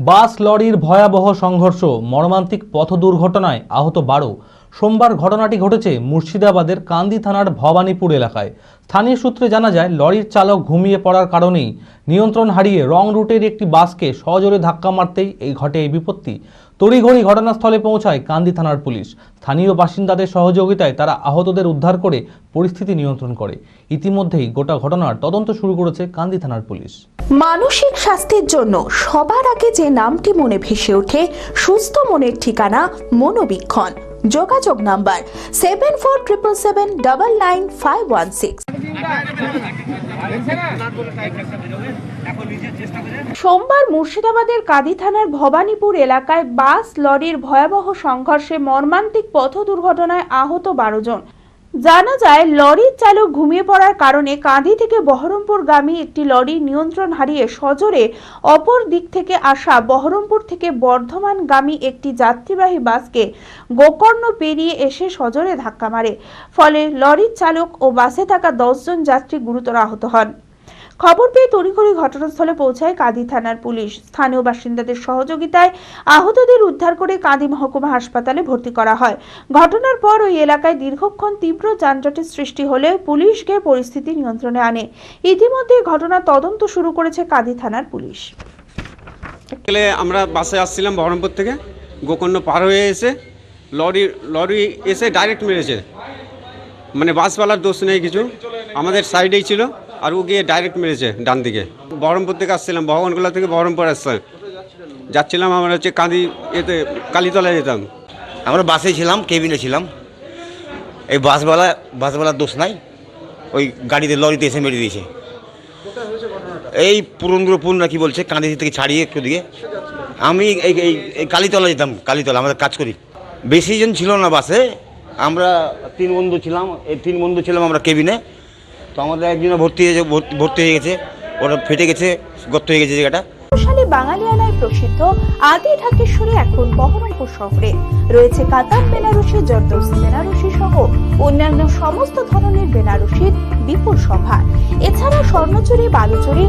বাস লরির ভয়াবহ সংঘর্ষ মর্মান্তিক পথ দুর্ঘটনায় আহত বারো। সোমবার ঘটনাটি ঘটেছে মুর্শিদাবাদের কান্দি থানার ভবানীপুর এলাকায়। স্থানীয় সূত্রে জানা যায়, লরির চালক ঘুমিয়ে পড়ার কারণেই নিয়ন্ত্রণ হারিয়ে রং রুটের একটি বাসকে সজোরে ধাক্কা মারতেই এই ঘটে এই বিপত্তি। তড়িঘড়ি ঘটনাস্থলে পৌঁছায় কান্দি থানার পুলিশ। স্থানীয় বাসিন্দাদের সহযোগিতায় তারা আহতদের উদ্ধার করে পরিস্থিতি নিয়ন্ত্রণ করে। ইতিমধ্যেই গোটা ঘটনার তদন্ত শুরু করেছে কান্দি থানার পুলিশ। মানসিক স্বাস্থ্যের জন্য সবার আগে যে নামটি মনে ভেসে ওঠে, সুস্থ মনের ঠিকানা মনোবীক্ষণ। যোগাযোগ number seven four triple seven double nine five one six. সোমবার মুর্শিদাবাদের কাদি থানার ভবানীপুর এলাকায় বাস, লরির ভয়াবহ সংঘর্ষে মর্মান্তিক পথ দুর্ঘটনায় আহত বারো জন। জানা যায়, লরির চালক ঘুমিয়ে পড়ার কারণে কাঁধি থেকে বহরমপুরগামী একটি লরি নিয়ন্ত্রণ হারিয়ে সজোরে অপর দিক থেকে আসা বহরমপুর থেকে বর্ধমানগামী একটি যাত্রীবাহী বাসকে গোকর্ণ পেরিয়ে এসে সজোরে ধাক্কা মারে। ফলে লরির চালক ও বাসে থাকা দশজন যাত্রী গুরুতর আহত হন। খবর পেয়ে তড়িঘড়ি ঘটনাস্থলে পৌঁছায় কাঁদি থানার পুলিশ। স্থানীয় বাসিন্দাদের সহযোগিতায় আহতদের উদ্ধার করে কাঁদি মহকুমা হাসপাতালে ভর্তি করা হয়। ঘটনার পর ওই এলাকায় দীর্ঘক্ষণ তীব্র যানজটের সৃষ্টি হলে পুলিশ গিয়ে পরিস্থিতি নিয়ন্ত্রণে আনে। ইতিমধ্যে ঘটনার তদন্ত শুরু করেছে কাঁদি থানার পুলিশ। গেলে আমরা বাসে আসছিলাম বহরমপুর থেকে। গোকর্ণ পার হয়ে এসে লরি লরি এসে ডাইরেক্ট মেরেছে। মানে বাসওয়ালার দোষ নেই কিছু। আমাদের সাইডেই ছিল। আর ও গিয়ে ডাইরেক্ট মেরেছে ডান দিকে। বহরমপুর থেকে আসছিলাম ভগবানগোলা থেকে বহরমপুর আসছে যাচ্ছিলাম আমরা হচ্ছে কাঁদি এতে কালীতলায় যেতাম। আমরা বাসে ছিলাম কেবিনে ছিলাম। এই বাসওয়ালা, বাসওয়ালার দোষ নাই। ওই গাড়িতে, লরিতে এসে মেরে দিয়েছে। এই পুরন্দরপুর না কি বলছে কাঁদি থেকে ছাড়িয়ে একটু দিকে। আমি এই এই কালীতলা যেতাম, কালীতলা, আমাদের কাজ করি। বেশি জন ছিল না বাসে। আমরা তিন বন্ধু ছিলাম, এই তিন বন্ধু ছিলাম আমরা কেবিনে আমাদের একজন ভর্তি হয়েছে, ভর্তি- হয়ে গেছে। ওটা ফেটে গেছে, গর্ত হয়ে গেছে জায়গাটা। বাঙালিয়ানায় প্রসিদ্ধ আদি ঢাকেশ্বরী এখন বহরমপুর শহরে। রয়েছে কাতার, বেনারসি জর্দোসি বেনারসি সহ অন্যান্য সমস্ত ধরনের বেনারসির বিপুল সভা। এছাড়া Swarnachuri, Baluchari